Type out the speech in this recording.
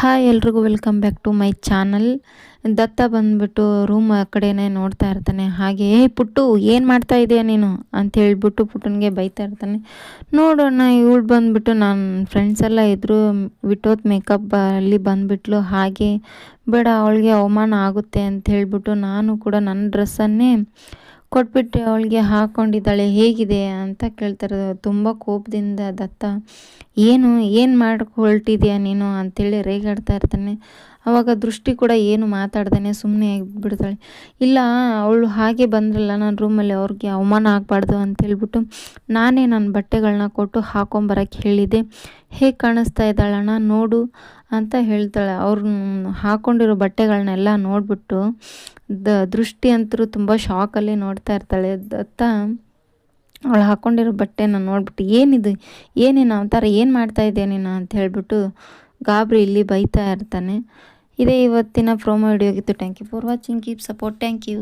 Hi, ಎಲ್ರಿಗೂ welcome back to my channel. Datta ಬಂದ್ಬಿಟ್ಟು room ಆ ಕಡೆನೇ ನೋಡ್ತಾ ಇರ್ತಾನೆ. ಹಾಗೆ, ಏ ಪುಟ್ಟು, ಏನು ಮಾಡ್ತಾ ಇದೆಯಾ ನೀನು? ಅಂತ ಹೇಳ್ಬಿಟ್ಟು ಪುಟ್ಟನಿಗೆ ಬೈತಾ ಇರ್ತಾನೆ. ನೋಡೋಣ, ಇವಳು ಬಂದ್ಬಿಟ್ಟು ನನ್ನ ಫ್ರೆಂಡ್ಸ್ ಎಲ್ಲ ಇದ್ರು ವಿಟೌತ್ ಮೇಕಪ್ ಅಲ್ಲಿ ಬಂದ್ಬಿಟ್ಲು. ಹಾಗೆ, ಬೇಡ, ಅವಳಿಗೆ ಅವಮಾನ ಆಗುತ್ತೆ ಅಂತ ಹೇಳಿಬಿಟ್ಟು ನಾನು ಕೂಡ ನನ್ನ ಡ್ರೆಸ್ಸನ್ನೇ ಕೊಟ್ಬಿಟ್ಟು ಅವಳಿಗೆ ಹಾಕ್ಕೊಂಡಿದ್ದಾಳೆ ಹೇಗಿದೆ ಅಂತ ಕೇಳ್ತಾರೆ. ತುಂಬ ಕೋಪದಿಂದ, ದತ್ತ, ಏನು ಏನು ಮಾಡ್ಕೊಳ್ತಿದ್ಯಾ ನೀನು? ಅಂತೇಳಿ ರೇಗಾಡ್ತಾ ಇರ್ತಾನೆ. ಅವಾಗ ದೃಷ್ಟಿ ಕೂಡ ಏನು ಮಾತಾಡ್ದೇ ಸುಮ್ಮನೆ ಆಗಿಬಿಡ್ತಾಳೆ. ಇಲ್ಲ, ಅವಳು ಹಾಗೆ ಬಂದ್ರಲ್ಲ ನನ್ನ ರೂಮಲ್ಲಿ ಅವ್ರಿಗೆ ಅವಮಾನ ಆಗಬಾರ್ದು ಅಂತೇಳ್ಬಿಟ್ಟು ನಾನೇ ನನ್ನ ಬಟ್ಟೆಗಳನ್ನ ಕೊಟ್ಟು ಹಾಕೊಂಬರಕ್ಕೆ ಹೇಳಿದೆ. ಹೇಗೆ ಕಾಣಿಸ್ತಾ ಇದ್ದಾಳಣ್ಣ ನೋಡು ಅಂತ ಹೇಳ್ತಾಳೆ. ಅವ್ರು ಹಾಕ್ಕೊಂಡಿರೋ ಬಟ್ಟೆಗಳನ್ನೆಲ್ಲ ನೋಡಿಬಿಟ್ಟು ದ ದೃಷ್ಟಿ ಅಂತರೂ ತುಂಬ ಶಾಕಲ್ಲಿ ನೋಡ್ತಾ ಇರ್ತಾಳೆ. ದತ್ತ ಅವಳು ಹಾಕೊಂಡಿರೋ ಬಟ್ಟೆನ ನೋಡ್ಬಿಟ್ಟು, ಏನಿದು? ಏನೇನು ಅವತಾರ? ಏನು ಮಾಡ್ತಾ ಇದ್ದೆ ನೀನು? ಅಂತ ಹೇಳ್ಬಿಟ್ಟು ಗಾಬರಿ ಇಲ್ಲಿ ಬೈತಾ ಇರ್ತಾನೆ. ಇದೇ ಇವತ್ತಿನ promo ವಿಡಿಯೋಗಿತ್ತು thank you for watching keep support thank you